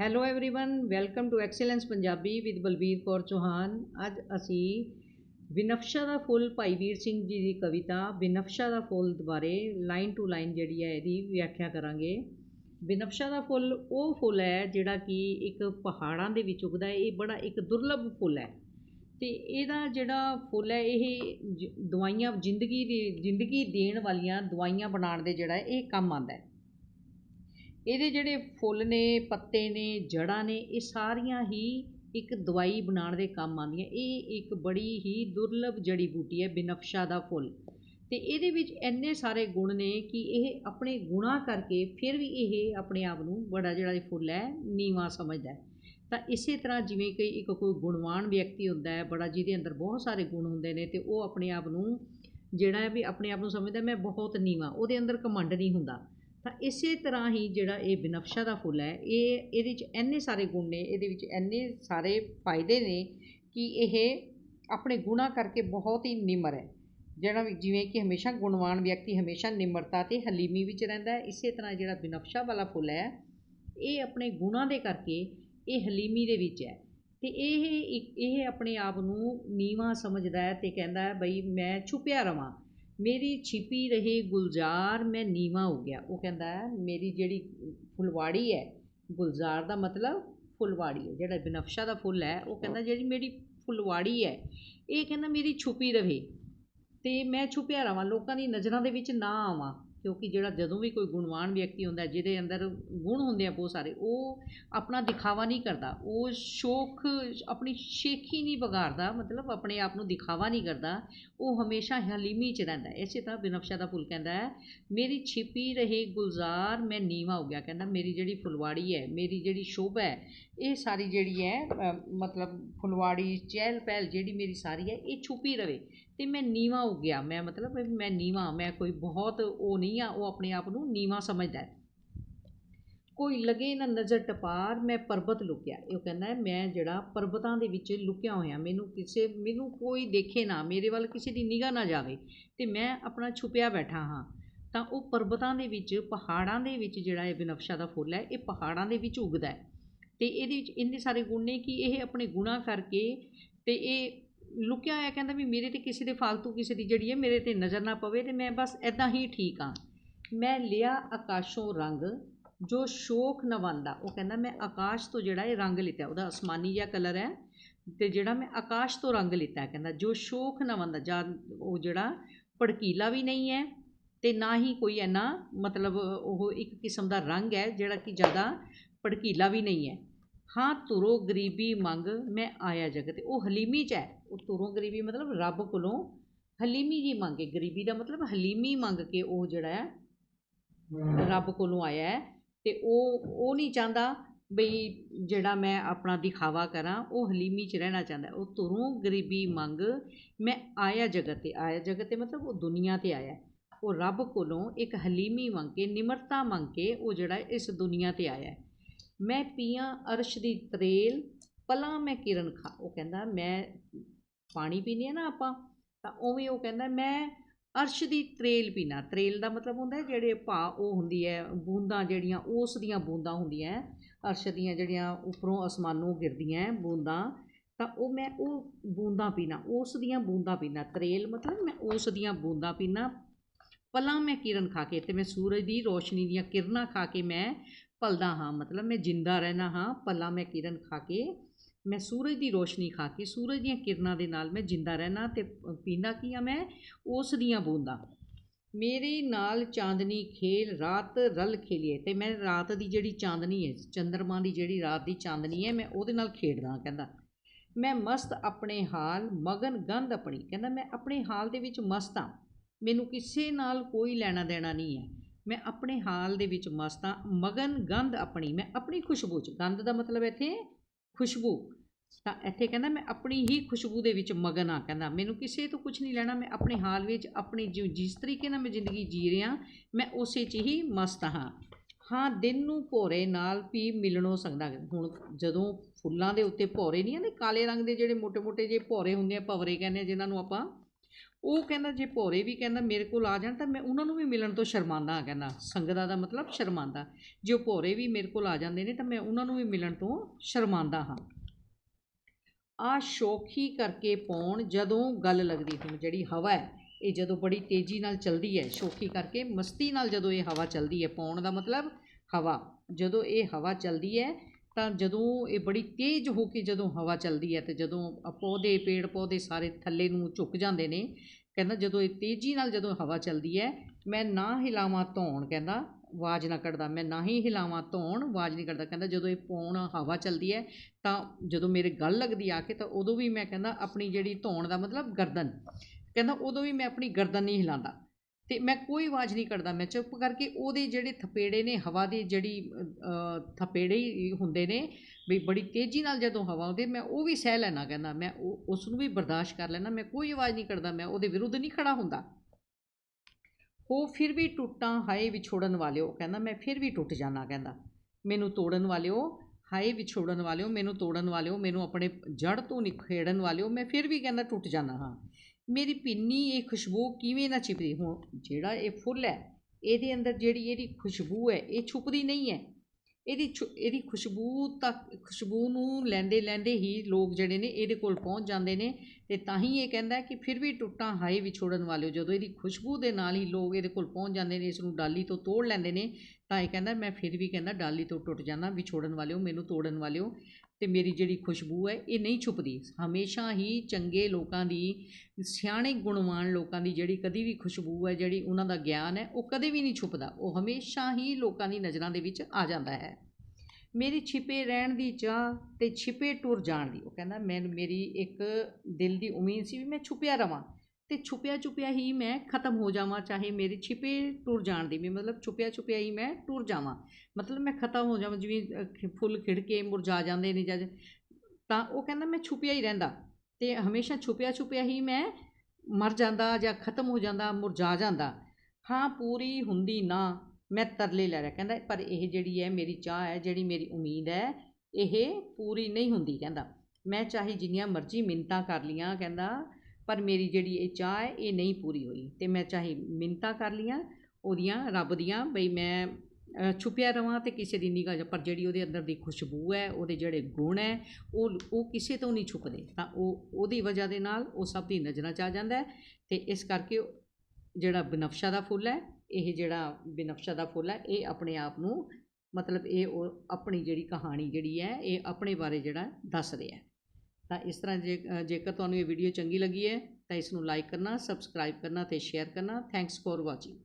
hello everyone welcome to excellence Punjabi with Balbir Kaur Chauhan ਅੱਜ ਅਸੀਂ ਬਿਨਫਸ਼ਾ ਦਾ ਫੁੱਲ ਭਾਈ ਵੀਰ ਸਿੰਘ ਜੀ ਦੀ ਕਵਿਤਾ ਬਿਨਫਸ਼ਾ ਦਾ ਫੁੱਲ ਬਾਰੇ line to line ਜਿਹੜੀ ਹੈ ਇਹਦੀ ਵਿਆਖਿਆ ਕਰਾਂਗੇ ਬਿਨਫਸ਼ਾ ਦਾ ਫੁੱਲ ਉਹ ਫੁੱਲ ਹੈ ਜਿਹੜਾ ਕਿ ਇੱਕ ਪਹਾੜਾਂ ਦੇ ਵਿੱਚ ਉੱਗਦਾ ਹੈ ਇਹ ਬੜਾ ਇੱਕ ਦੁਰਲਭ ਫੁੱਲ ਹੈ ਤੇ ਇਹਦਾ ਜਿਹੜਾ ਫੁੱਲ ਹੈ ਇਹ ਜ- ਦਵਾਈਆਂ ਜ਼ਿੰਦਗੀ ਦੀ ਜ਼ਿੰਦਗੀ ਦੇਣ ਵਾਲੀਆਂ ਦਵਾਈਆਂ ਬਣਾਉਣ ਦੇ ਜਿਹੜਾ ਹੈ ਇਹ ਕੰਮ ਆਉਂਦਾ ਹੈ ਇਹਦੇ ਜਿਹੜੇ ਫੁੱਲ ਨੇ, ਪੱਤੇ ਨੇ, ਜੜ੍ਹਾਂ ਨੇ, ਇਹ ਸਾਰੀਆਂ ਹੀ ਇੱਕ ਦਵਾਈ ਬਣਾਉਣ ਦੇ ਕੰਮ ਆਉਂਦੀਆਂ। ਇਹ ਇੱਕ ਬੜੀ ਹੀ ਦੁਰਲਭ ਜੜੀ ਬੂਟੀ ਹੈ, ਬਿਨਫਸ਼ਾ ਦਾ ਫੁੱਲ। ਅਤੇ ਇਹਦੇ ਵਿੱਚ ਇੰਨੇ ਸਾਰੇ ਗੁਣ ਨੇ ਕਿ ਇਹ ਆਪਣੇ ਗੁਣਾਂ ਕਰਕੇ ਫਿਰ ਵੀ ਇਹ ਆਪਣੇ ਆਪ ਨੂੰ ਬੜਾ ਜਿਹੜਾ ਇਹ ਫੁੱਲ ਹੈ, ਨੀਵਾਂ ਸਮਝਦਾ ਹੈ। ਤਾਂ ਇਸੇ ਤਰ੍ਹਾਂ ਜਿਵੇਂ ਕਿ ਇੱਕ ਕੋਈ ਗੁਣਵਾਨ ਵਿਅਕਤੀ ਹੁੰਦਾ ਹੈ, ਬੜਾ ਜਿਹਦੇ ਅੰਦਰ ਬਹੁਤ ਸਾਰੇ ਗੁਣ ਹੁੰਦੇ ਨੇ ਅਤੇ ਉਹ ਆਪਣੇ ਆਪ ਨੂੰ ਜਿਹੜਾ ਹੈ ਵੀ ਆਪਣੇ ਆਪ ਨੂੰ ਸਮਝਦਾ, ਮੈਂ ਬਹੁਤ ਨੀਵਾਂ। ਉਹਦੇ ਅੰਦਰ ਘਮੰਡ ਨਹੀਂ ਹੁੰਦਾ। ਤਾਂ ਇਸੇ ਤਰ੍ਹਾਂ ਹੀ ਜਿਹੜਾ ਇਹ ਬਿਨਫਸ਼ਾ ਦਾ ਫੁੱਲ ਹੈ, ਇਹ ਇਹਦੇ ਵਿੱਚ ਇੰਨੇ ਸਾਰੇ ਗੁਣ ਨੇ, ਇਹਦੇ ਵਿੱਚ ਇੰਨੇ ਸਾਰੇ ਫਾਇਦੇ ਨੇ ਕਿ ਇਹ ਆਪਣੇ ਗੁਣਾਂ ਕਰਕੇ ਬਹੁਤ ਹੀ ਨਿਮਰ ਹੈ। ਜਿਹੜਾ ਵੀ ਜਿਵੇਂ ਕਿ ਹਮੇਸ਼ਾ ਗੁਣਵਾਨ ਵਿਅਕਤੀ ਹਮੇਸ਼ਾ ਨਿਮਰਤਾ ਤੇ ਹਲੀਮੀ ਵਿੱਚ ਰਹਿੰਦਾ ਹੈ, ਇਸੇ ਤਰ੍ਹਾਂ ਜਿਹੜਾ ਬਿਨਫਸ਼ਾ ਵਾਲਾ ਫੁੱਲ ਹੈ, ਇਹ ਆਪਣੇ ਗੁਣਾਂ ਦੇ ਕਰਕੇ ਇਹ ਹਲੀਮੀ ਦੇ ਵਿੱਚ ਹੈ। ਤੇ ਇਹ ਇੱਕ, ਇਹ ਆਪਣੇ ਆਪ ਨੂੰ ਨੀਵਾਂ ਸਮਝਦਾ ਹੈ ਤੇ ਕਹਿੰਦਾ ਹੈ, ਬਈ ਮੈਂ ਛੁਪਿਆ ਰਵਾਂ। ਮੇਰੀ ਛਿਪੀ ਰਹੀ ਗੁਲਜ਼ਾਰ, ਮੈਂ ਨੀਵਾਂ ਹੋ ਗਿਆ। ਉਹ ਕਹਿੰਦਾ, ਮੇਰੀ ਜਿਹੜੀ ਫੁਲਵਾੜੀ ਹੈ, ਗੁਲਜ਼ਾਰ ਦਾ ਮਤਲਬ ਫੁਲਵਾੜੀ ਹੈ। ਜਿਹੜਾ ਬਿਨਫਸ਼ਾ ਦਾ ਫੁੱਲ ਹੈ, ਉਹ ਕਹਿੰਦਾ, ਜਿਹੜੀ ਮੇਰੀ ਫੁਲਵਾੜੀ ਹੈ, ਇਹ ਕਹਿੰਦਾ, ਮੇਰੀ ਛੁਪੀ ਰਹੇ। ਅਤੇ ਮੈਂ ਛੁਪਿਆ ਰਵਾਂ, ਲੋਕਾਂ ਦੀ ਨਜ਼ਰਾਂ ਦੇ ਵਿੱਚ ਨਾ ਆਵਾਂ। ਕਿਉਂਕਿ ਜਿਹੜਾ ਜਦੋਂ ਵੀ ਕੋਈ ਗੁਣਵਾਨ ਵਿਅਕਤੀ ਹੁੰਦਾ ਜਿਹਦੇ ਅੰਦਰ ਗੁਣ ਹੁੰਦੇ ਆ ਬਹੁਤ ਸਾਰੇ, ਉਹ ਆਪਣਾ ਦਿਖਾਵਾ ਨਹੀਂ ਕਰਦਾ, ਉਹ ਸ਼ੋਖ ਆਪਣੀ ਸ਼ੇਖੀ ਨਹੀਂ ਵਿਗਾੜਦਾ, ਮਤਲਬ ਆਪਣੇ ਆਪ ਨੂੰ ਦਿਖਾਵਾ ਨਹੀਂ ਕਰਦਾ, ਉਹ ਹਮੇਸ਼ਾ ਹਲੀਮੀ ਚ ਰਹਿੰਦਾ ਇਸੇ ਤਰ੍ਹਾਂ ਬਿਨਫਸ਼ਾ ਦਾ ਫੁੱਲ ਕਹਿੰਦਾ ਹੈ, ਮੇਰੀ ਛਿਪੀ ਰਹੇ ਗੁਲਜ਼ਾਰ, ਮੈਂ ਨੀਵਾ ਹੋ ਗਿਆ। ਕਹਿੰਦਾ, ਮੇਰੀ ਜਿਹੜੀ ਫੁਲਵਾੜੀ ਹੈ, ਮੇਰੀ ਜਿਹੜੀ ਸ਼ੋਭਾ ਹੈ, ਇਹ ਸਾਰੀ ਜਿਹੜੀ ਹੈ ਮਤਲਬ ਫੁਲਵਾੜੀ ਚਹਿਲ ਪਹਿਲ ਜਿਹੜੀ ਮੇਰੀ ਸਾਰੀ ਹੈ, ਇਹ ਛੁਪੀ ਰਵੇ। ਅਤੇ ਮੈਂ ਨੀਵਾਂ ਹੋ ਗਿਆ। ਮੈਂ ਮਤਲਬ ਮੈਂ ਨੀਵਾਂ, ਮੈਂ ਕੋਈ ਬਹੁਤ ਉਹ ਨਹੀਂ ਆ, ਉਹ ਆਪਣੇ ਆਪ ਨੂੰ ਨੀਵਾਂ ਸਮਝਦਾ ਕੋਈ ਲਗੇ ਨਾ ਨਜ਼ਰ ਟਪਾਰ, ਮੈਂ ਪਰਬਤ ਲੁਕਿਆ। ਇਹ ਕਹਿੰਦਾ ਮੈਂ ਜਿਹੜਾ ਪਰਬਤਾਂ ਦੇ ਵਿੱਚ ਲੁਕਿਆ ਹੋਇਆ, ਮੈਨੂੰ ਕਿਸੇ, ਮੈਨੂੰ ਕੋਈ ਦੇਖੇ ਨਾ, ਮੇਰੇ ਵੱਲ ਕਿਸੇ ਦੀ ਨਿਗਾਹ ਨਾ ਜਾਵੇ ਤੇ ਮੈਂ ਆਪਣਾ ਛੁਪਿਆ ਬੈਠਾ ਹਾਂ। ਤਾਂ ਉਹ ਪਰਬਤਾਂ ਦੇ ਵਿੱਚ, ਪਹਾੜਾਂ ਦੇ ਵਿੱਚ ਜਿਹੜਾ ਇਹ ਬਿਨਫਸ਼ਾ ਦਾ ਫੁੱਲ ਹੈ, ਇਹ ਪਹਾੜਾਂ ਦੇ ਵਿੱਚ ਉੱਗਦਾ ਹੈ। ਤੇ ਇਹਦੇ ਵਿੱਚ ਇੰਨੇ ਸਾਰੇ ਗੁਣ ਨੇ ਕਿ ਇਹ ਆਪਣੇ ਗੁਣਾਂ ਕਰਕੇ ਤੇ ਇਹ ਲੁਕਿਆ ਹੋਇਆ ਕਹਿੰਦਾ ਵੀ ਮੇਰੇ ਤੇ ਕਿਸੇ ਦੇ ਫਾਲਤੂ ਕਿਸੇ ਦੀ ਜਿਹੜੀ ਹੈ ਮੇਰੇ ਤੇ ਨਜ਼ਰ ਨਾ ਪਵੇ ਤੇ ਮੈਂ ਬਸ ਐਦਾਂ ਹੀ ਠੀਕ ਹਾਂ। ਮੈਂ ਲਿਆ ਆਕਾਸ਼ੋਂ ਰੰਗ, ਜੋ ਸ਼ੋਖ ਨਵਾਂਦਾ ਉਹ ਕਹਿੰਦਾ ਮੈਂ ਆਕਾਸ਼ ਤੋਂ ਜਿਹੜਾ ਇਹ ਰੰਗ ਲਿੱਤਾ, ਉਹਦਾ ਅਸਮਾਨੀ ਜਿਹਾ ਕਲਰ ਹੈ ਤੇ ਜਿਹੜਾ ਮੈਂ ਆਕਾਸ਼ ਤੋਂ ਰੰਗ ਲਿੱਤਾ ਕਹਿੰਦਾ, ਜੋ ਸ਼ੋਖ ਨਵਾਂਦਾ ਜਾਂ ਉਹ ਜਿਹੜਾ ਭੜਕੀਲਾ ਵੀ ਨਹੀਂ ਹੈ ਤੇ ਨਾ ਹੀ ਕੋਈ ਐਨਾ ਮਤਲਬ ਉਹ ਇੱਕ ਕਿਸਮ ਦਾ ਰੰਗ ਹੈ ਜਿਹੜਾ ਕਿ ਜ਼ਿਆਦਾ ਭੜਕੀਲਾ ਵੀ ਨਹੀਂ ਹੈ। ਹਾਂ, ਤੁਰੋ ਗਰੀਬੀ ਮੰਗ, ਮੈਂ ਆਇਆ ਜਗਤ, ਉਹ ਹਲੀਮੀ ਚ ਹੈ। ਉਹ ਤੁਰੋਂ ਗਰੀਬੀ ਮਤਲਬ ਰੱਬ ਕੋਲੋਂ ਹਲੀਮੀ ਜੀ ਮੰਗੇ ਗਰੀਬੀ ਦਾ ਮਤਲਬ ਹਲੀਮੀ ਮੰਗ ਕੇ ਉਹ ਜਿਹੜਾ ਹੈ, ਰੱਬ ਕੋਲੋਂ ਆਇਆ ਹੈ ਤੇ ਉਹ ਉਹ ਨਹੀਂ ਚਾਹੁੰਦਾ ਬਈ ਜਿਹੜਾ ਮੈਂ ਆਪਣਾ ਦਿਖਾਵਾ ਕਰਾਂ, ਉਹ ਹਲੀਮੀ ਚ ਰਹਿਣਾ ਚਾਹੁੰਦਾ। ਉਹ ਤੁਰੋਂ ਗਰੀਬੀ ਮੰਗ ਮੈਂ ਆਇਆ ਜਗਤ ਤੇ, ਆਇਆ ਜਗਤ ਤੇ ਮਤਲਬ ਉਹ ਦੁਨੀਆ ਤੇ ਆਇਆ ਉਹ ਰੱਬ ਕੋਲੋਂ ਇੱਕ ਹਲੀਮੀ ਮੰਗ ਕੇ, ਨਿਮਰਤਾ ਮੰਗ ਕੇ ਉਹ ਜਿਹੜਾ ਇਸ ਦੁਨੀਆ ਤੇ ਆਇਆ ਹੈ। ਮੈਂ ਪੀਆਂ ਅਰਸ਼ ਦੀ ਤਰੇਲ, ਪਲਾਂ ਮੈਂ ਕਿਰਨ ਖਾ, ਉਹ ਕਹਿੰਦਾ ਮੈਂ ਪਾਣੀ ਪੀਂਦੇ ਹਾਂ ਨਾ ਆਪਾਂ, ਤਾਂ ਉਵੇਂ ਉਹ ਕਹਿੰਦਾ, ਮੈਂ ਅਰਸ਼ ਦੀ ਤਰੇਲ ਪੀਣਾ ਤਰੇਲ ਦਾ ਮਤਲਬ ਹੁੰਦਾ ਜਿਹੜੇ ਭਾ ਉਹ ਹੁੰਦੀ ਹੈ, ਬੂੰਦਾਂ ਜਿਹੜੀਆਂ, ਉਸ ਦੀਆਂ ਬੂੰਦਾਂ ਹੁੰਦੀਆਂ ਅਰਸ਼ ਦੀਆਂ ਜਿਹੜੀਆਂ ਉੱਪਰੋਂ ਅਸਮਾਨੋਂ ਗਿਰਦੀਆਂ ਬੂੰਦਾਂ, ਤਾਂ ਉਹ ਮੈਂ ਉਹ ਬੂੰਦਾਂ ਪੀਣਾ ਉਸ ਦੀਆਂ ਬੂੰਦਾਂ ਪੀਣਾ ਤਰੇਲ ਮਤਲਬ ਮੈਂ ਉਸ ਦੀਆਂ ਬੂੰਦਾਂ ਪੀਣਾ ਪਲਾਂ ਮੈਂ ਕਿਰਨ ਖਾ ਕੇ ਤੇ ਮੈਂ ਸੂਰਜ ਦੀ ਰੋਸ਼ਨੀ ਦੀਆਂ ਕਿਰਨਾਂ ਖਾ ਕੇ ਮੈਂ ਪਲਦਾ ਹਾਂ, ਮਤਲਬ ਮੈਂ ਜਿੰਦਾ ਰਹਿਣਾ ਹਾਂ ਪਲਾਂ ਮੈਂ ਕਿਰਨ ਖਾ ਕੇ ਮੈਂ ਸੂਰਜ ਦੀ ਰੋਸ਼ਨੀ ਖਾ ਕੇ, ਸੂਰਜ ਦੀਆਂ ਕਿਰਨਾਂ ਦੇ ਨਾਲ ਮੈਂ ਜਿੰਦਾ ਰਹਿਣਾ ਤੇ ਪੀਂਦਾ ਕੀ ਆ ਮੈਂ? ਉਸ ਦੀਆਂ ਬੂੰਦਾਂ। ਮੇਰੇ ਨਾਲ ਚਾਂਦਨੀ ਖੇਲ ਰਾਤ ਰਲ ਖੇਲੀਏ ਤੇ ਮੈਂ ਰਾਤ ਦੀ ਜਿਹੜੀ ਚਾਂਦਨੀ ਹੈ, ਚੰਦਰਮਾ ਦੀ ਜਿਹੜੀ ਰਾਤ ਦੀ ਚਾਂਦਨੀ ਹੈ, ਮੈਂ ਉਹਦੇ ਨਾਲ ਖੇਡਦਾ ਕਹਿੰਦਾ। ਮੈਂ ਮਸਤ ਆਪਣੇ ਹਾਲ, ਮਗਨ ਗੰਧ ਆਪਣੀ, ਕਹਿੰਦਾ ਮੈਂ ਆਪਣੇ ਹਾਲ ਦੇ ਵਿੱਚ ਮਸਤ ਹਾਂ। ਮੈਨੂੰ ਕਿਸੇ ਨਾਲ ਕੋਈ ਲੈਣਾ ਦੇਣਾ ਨਹੀਂ ਹੈ। ਮੈਂ ਆਪਣੇ ਹਾਲ ਦੇ ਵਿੱਚ ਮਸਤ ਹਾਂ, ਮਗਨ ਗੰਧ ਆਪਣੀ, ਮੈਂ ਆਪਣੀ ਖੁਸ਼ਬੂ ਚ, ਗੰਧ ਦਾ ਮਤਲਬ ਇੱਥੇ ਖੁਸ਼ਬੂ। ਤਾਂ ਇੱਥੇ ਕਹਿੰਦਾ, ਮੈਂ ਆਪਣੀ ਹੀ ਖੁਸ਼ਬੂ ਦੇ ਵਿੱਚ ਮਗਨ ਆ ਕਹਿੰਦਾ, ਮੈਨੂੰ ਕਿਸੇ ਤੋਂ ਕੁਝ ਨਹੀਂ ਲੈਣਾ। ਮੈਂ ਆਪਣੇ ਹਾਲ ਵਿੱਚ ਆਪਣੀ ਜਿਸ ਤਰੀਕੇ ਨਾਲ ਮੈਂ ਜ਼ਿੰਦਗੀ ਜੀ ਰਿਹਾ, ਮੈਂ ਉਸੇ 'ਚ ਹੀ ਮਸਤ ਹਾਂ। ਹਾਂ, ਦਿਨ ਨੂੰ ਭੋਰੇ ਨਾਲ ਵੀ ਮਿਲਣੋ ਸਕਦਾ। ਹੁਣ ਜਦੋਂ ਫੁੱਲਾਂ ਦੇ ਉੱਤੇ ਭੋਰੇ ਨਹੀਂ ਆਂਦੇ ਕਾਲੇ ਰੰਗ ਦੇ ਜਿਹੜੇ ਮੋٹے ਮੋٹے ਜਿਹੇ ਭੋਰੇ ਹੁੰਦੇ ਆ, ਭਵਰੇ ਕਹਿੰਦੇ ਜਿਨ੍ਹਾਂ ਨੂੰ ਆਪਾਂ ਉਹ ਕਹਿੰਦਾ ਜੇ ਭੋਰੇ ਵੀ ਕਹਿੰਦਾ ਮੇਰੇ ਕੋਲ ਆ ਜਾਣ ਤਾਂ ਮੈਂ ਉਹਨਾਂ ਨੂੰ ਵੀ ਮਿਲਣ ਤੋਂ ਸ਼ਰਮਾਂਦਾ ਕਹਿੰਦਾ। ਸੰਗਦਾ ਦਾ ਮਤਲਬ ਸ਼ਰਮਾਂਦਾ ਜੇ ਉਹ ਭੋਰੇ ਵੀ ਮੇਰੇ ਕੋਲ ਆ ਜਾਂਦੇ ਨੇ ਤਾਂ ਮੈਂ ਉਹਨਾਂ ਨੂੰ ਵੀ ਮਿਲਣ ਤੋਂ ਸ਼ਰਮਾਂਦਾ ਹਾਂ। ਆ ਸ਼ੋਖੀ ਕਰਕੇ ਪੌਣ ਜਦੋਂ ਗੱਲ ਲੱਗਦੀ ਹੁਣ ਜਿਹੜੀ ਹਵਾ ਹੈ, ਇਹ ਜਦੋਂ ਬੜੀ ਤੇਜ਼ੀ ਨਾਲ ਚੱਲਦੀ ਹੈ, ਸ਼ੋਖੀ ਕਰਕੇ ਮਸਤੀ ਨਾਲ ਜਦੋਂ ਇਹ ਹਵਾ ਚੱਲਦੀ ਹੈ ਪੌਣ ਦਾ ਮਤਲਬ ਹਵਾ। ਜਦੋਂ ਇਹ ਹਵਾ ਚੱਲਦੀ ਹੈ ਤਾਂ ਜਦੋਂ ਇਹ ਬੜੀ ਤੇਜ਼ ਹੋ ਕੇ ਜਦੋਂ ਹਵਾ ਚੱਲਦੀ ਹੈ ਅਤੇ ਜਦੋਂ ਪੌਦੇ, ਪੇੜ ਪੌਦੇ ਸਾਰੇ ਥੱਲੇ ਨੂੰ ਝੁਕ ਜਾਂਦੇ ਨੇ, ਕਹਿੰਦਾ ਜਦੋਂ ਇਹ ਤੇਜ਼ੀ ਨਾਲ ਜਦੋਂ ਹਵਾ ਚੱਲਦੀ ਹੈ, ਮੈਂ ਨਾ ਹਿਲਾਵਾਂ ਧੌਣ, ਕਹਿੰਦਾ, ਆਵਾਜ਼ ਨਾ ਕੱਢਦਾ, ਮੈਂ ਨਾ ਹੀ ਹਿਲਾਵਾਂ ਧੌਣ, ਆਵਾਜ਼ ਨਹੀਂ ਕੱਢਦਾ, ਕਹਿੰਦਾ ਜਦੋਂ ਇਹ ਪੌਣ ਹਵਾ ਚੱਲਦੀ ਹੈ, ਤਾਂ ਜਦੋਂ ਮੇਰੇ ਗੱਲ ਲੱਗਦੀ ਆ ਕੇ ਤਾਂ ਉਦੋਂ ਵੀ ਮੈਂ ਕਹਿੰਦਾ ਆਪਣੀ ਜਿਹੜੀ ਧੌਣ ਦਾ ਮਤਲਬ ਗਰਦਨ, ਕਹਿੰਦਾ ਉਦੋਂ ਵੀ ਮੈਂ ਆਪਣੀ ਗਰਦਨ ਨਹੀਂ ਹਿਲਾਉਂਦਾ। ਤੇ ਮੈਂ ਕੋਈ ਆਵਾਜ਼ ਨਹੀਂ ਕੱਢਦਾ, ਮੈਂ ਚੁੱਪ ਕਰਕੇ ਉਹਦੇ ਜਿਹੜੇ ਥਪੇੜੇ ਨੇ, ਹਵਾ ਦੀ ਜਿਹੜੀ ਥਪੇੜੇ ਹੀ ਹੁੰਦੇ ਨੇ, ਵੀ ਬੜੀ ਤੇਜ਼ੀ ਨਾਲ ਜਦੋਂ ਹਵਾ ਆਉਂਦੀ, ਮੈਂ ਉਹ ਵੀ ਸਹਿ ਲੈਣਾ ਕਹਿੰਦਾ ਮੈਂ ਉਹ, ਉਸ ਨੂੰ ਵੀ ਬਰਦਾਸ਼ਤ ਕਰ ਲੈਣਾ ਮੈਂ ਕੋਈ ਆਵਾਜ਼ ਨਹੀਂ ਕੱਢਦਾ, ਮੈਂ ਉਹਦੇ ਵਿਰੁੱਧ ਨਹੀਂ ਖੜਾ ਹੁੰਦਾ। ਉਹ ਫਿਰ ਵੀ ਟੁੱਟਾਂ ਹਾਏ ਵਿਛੋੜਨ ਵਾਲਿਓ, ਕਹਿੰਦਾ ਮੈਂ ਫਿਰ ਵੀ ਟੁੱਟ ਜਾਣਾ ਕਹਿੰਦਾ। ਮੈਨੂੰ ਤੋੜਨ ਵਾਲਿਓ, ਹਾਏ ਵਿਛੋੜਨ ਵਾਲਿਓ, ਮੈਨੂੰ ਤੋੜਨ ਵਾਲਿਓ, ਮੈਨੂੰ ਆਪਣੇ ਜੜ ਤੋਂ ਨਿਖੇੜਨ ਵਾਲਿਓ, ਮੈਂ ਫਿਰ ਵੀ ਕਹਿੰਦਾ ਟੁੱਟ ਜਾਣਾ ਹਾਂ। ਮੇਰੀ ਪਿੰਨੀ, ਇਹ ਖੁਸ਼ਬੂ ਕਿਵੇਂ ਨਾ ਛਿਪਦੀ ਹੁਣ ਜਿਹੜਾ ਇਹ ਫੁੱਲ ਹੈ, ਇਹਦੇ ਅੰਦਰ ਜਿਹੜੀ ਇਹਦੀ ਖੁਸ਼ਬੂ ਹੈ, ਇਹ ਛੁਪਦੀ ਨਹੀਂ ਹੈ। ਇਹਦੀ ਛੁ- ਇਹਦੀ ਖੁਸ਼ਬੂ ਤੱਕ, ਖੁਸ਼ਬੂ ਨੂੰ ਲੈਂਦੇ ਲੈਂਦੇ ਹੀ ਲੋਕ ਜਿਹੜੇ ਨੇ ਇਹਦੇ ਕੋਲ ਪਹੁੰਚ ਜਾਂਦੇ ਨੇ ਤੇ ਤਾਂ ਹੀ ਇਹ ਕਹਿੰਦਾ ਕਿ ਫਿਰ ਵੀ ਟੁੱਟਾਂ ਹਾਏ ਵਿਛੋੜਨ ਵਾਲਿਓ, ਜਦੋਂ ਇਹਦੀ ਖੁਸ਼ਬੂ ਦੇ ਨਾਲ ਹੀ ਲੋਕ ਇਹਦੇ ਕੋਲ ਪਹੁੰਚ ਜਾਂਦੇ ਨੇ, ਇਸ ਨੂੰ ਡਾਲੀ ਤੋਂ ਤੋੜ ਲੈਂਦੇ ਨੇ, ਤਾਂ ਇਹ ਕਹਿੰਦਾ, ਮੈਂ ਫਿਰ ਵੀ ਕਹਿੰਦਾ ਡਾਲੀ ਤੋਂ ਟੁੱਟ ਜਾਣਾ ਵਿਛੋੜਨ ਵਾਲਿਓ, ਮੈਨੂੰ ਤੋੜਨ ਵਾਲਿਓ। ਅਤੇ ਮੇਰੀ ਜਿਹੜੀ ਖੁਸ਼ਬੂ ਹੈ, ਇਹ ਨਹੀਂ ਛੁਪਦੀ। ਹਮੇਸ਼ਾ ਹੀ ਚੰਗੇ ਲੋਕਾਂ ਦੀ, ਸਿਆਣੇ ਗੁਣਵਾਨ ਲੋਕਾਂ ਦੀ ਜਿਹੜੀ ਕਦੀ ਵੀ ਖੁਸ਼ਬੂ ਹੈ, ਜਿਹੜੀ ਉਹਨਾਂ ਦਾ ਗਿਆਨ ਹੈ, ਉਹ ਕਦੇ ਵੀ ਨਹੀਂ ਛੁਪਦਾ। ਉਹ ਹਮੇਸ਼ਾ ਹੀ ਲੋਕਾਂ ਦੀ ਨਜ਼ਰਾਂ ਦੇ ਵਿੱਚ ਆ ਜਾਂਦਾ ਹੈ। ਮੇਰੀ ਛਿਪੇ ਰਹਿਣ ਦੀ ਚਾਹ ਤੇ ਛਿਪੇ ਟੁਰ ਜਾਣ ਦੀ, ਉਹ ਕਹਿੰਦਾ, ਮੈਂ, ਮੇਰੀ ਇੱਕ ਦਿਲ ਦੀ ਉਮੀਦ ਸੀ ਵੀ ਮੈਂ ਛੁਪਿਆ ਰਵਾਂ। ਤੇ ਛੁਪਿਆ ਛੁਪਿਆ ਹੀ ਮੈਂ ਖਤਮ ਹੋ ਜਾਵਾਂ, ਚਾਹੇ ਮੇਰੇ ਛਿਪੇ ਟੁਰ ਜਾਣ ਦੀ ਵੀ, ਮਤਲਬ ਛੁਪਿਆ ਛੁਪਿਆ ਹੀ ਮੈਂ ਟੁਰ ਜਾਵਾਂ। ਮਤਲਬ ਮੈਂ ਖਤਮ ਹੋ ਜਾਵਾਂ, ਜਿਵੇਂ ਫੁੱਲ ਖਿੜ ਕੇ ਮੁਰਝਾ ਜਾਂਦੇ ਨੇ ਜਦ ਤਾਂ ਉਹ ਕਹਿੰਦਾ ਮੈਂ ਛੁਪਿਆ ਹੀ ਰਹਿੰਦਾ। ਤੇ ਹਮੇਸ਼ਾ ਛੁਪਿਆ ਛੁਪਿਆ ਹੀ ਮੈਂ ਮਰ ਜਾਂਦਾ ਜਾਂ ਖਤਮ ਹੋ ਜਾਂਦਾ, ਮੁਰਝਾ ਜਾਂਦਾ। ਹਾਂ, ਪੂਰੀ ਹੁੰਦੀ ਨਾ, ਮੈਂ ਤਰਲੇ ਲੈ ਰਿਹਾ, ਕਹਿੰਦਾ, ਪਰ ਇਹ ਜਿਹੜੀ ਹੈ ਮੇਰੀ ਚਾਹ ਹੈ, ਜਿਹੜੀ ਮੇਰੀ ਉਮੀਦ ਹੈ, ਇਹ ਪੂਰੀ ਨਹੀਂ ਹੁੰਦੀ, ਕਹਿੰਦਾ। ਮੈਂ ਚਾਹੇ ਜਿੰਨੀਆਂ ਮਰਜ਼ੀ ਮਿੰਨਤਾਂ ਕਰ ਲੀਆਂ, ਕਹਿੰਦਾ ਪਰ ਮੇਰੀ ਜਿਹੜੀ ਇਹ ਚਾਹ ਹੈ, ਇਹ ਨਹੀਂ ਪੂਰੀ ਹੋਈ। ਅਤੇ ਮੈਂ ਚਾਹੇ ਮਿੰਨਤਾਂ ਕਰ ਲਈਆਂ, ਉਹਦੀਆਂ, ਰੱਬ ਦੀਆਂ, ਬਈ ਮੈਂ ਛੁਪਿਆ ਰਵਾਂ ਅਤੇ ਕਿਸੇ ਦੀ ਨਿਗਾਹ ਪਰ ਜਿਹੜੀ ਉਹਦੇ ਅੰਦਰ ਦੀ ਖੁਸ਼ਬੂ ਹੈ, ਉਹਦੇ ਜਿਹੜੇ ਗੁਣ ਹੈ, ਉਹ ਉਹ ਕਿਸੇ ਤੋਂ ਨਹੀਂ ਛੁਪਦੇ। ਤਾਂ ਉਹ, ਉਹਦੀ ਵਜ੍ਹਾ ਦੇ ਨਾਲ ਉਹ ਸਭ ਦੀ ਨਜ਼ਰਾਂ 'ਚ ਆ ਜਾਂਦਾ ਅਤੇ ਇਸ ਕਰਕੇ ਜਿਹੜਾ ਬਨਫਸ਼ਾ ਦਾ ਫੁੱਲ ਹੈ, ਇਹ ਜਿਹੜਾ ਬਨਫਸ਼ਾ ਦਾ ਫੁੱਲ ਹੈ, ਇਹ ਆਪਣੇ ਆਪ ਨੂੰ ਮਤਲਬ ਇਹ ਉਹ, ਆਪਣੀ ਜਿਹੜੀ ਕਹਾਣੀ ਜਿਹੜੀ ਹੈ, ਇਹ ਆਪਣੇ ਬਾਰੇ ਜਿਹੜਾ ਦੱਸ ਰਿਹਾ ਤਾਂ ਇਸ ਤਰ੍ਹਾਂ ਜੇ ਜੇਕਰ ਤੁਹਾਨੂੰ ਇਹ ਵੀਡੀਓ ਚੰਗੀ ਲੱਗੀ ਹੈ ਤਾਂ ਇਸ ਨੂੰ ਲਾਈਕ ਕਰਨਾ ਸਬਸਕ੍ਰਾਈਬ ਕਰਨਾ ਤੇ ਸ਼ੇਅਰ ਕਰਨਾ। Thanks for watching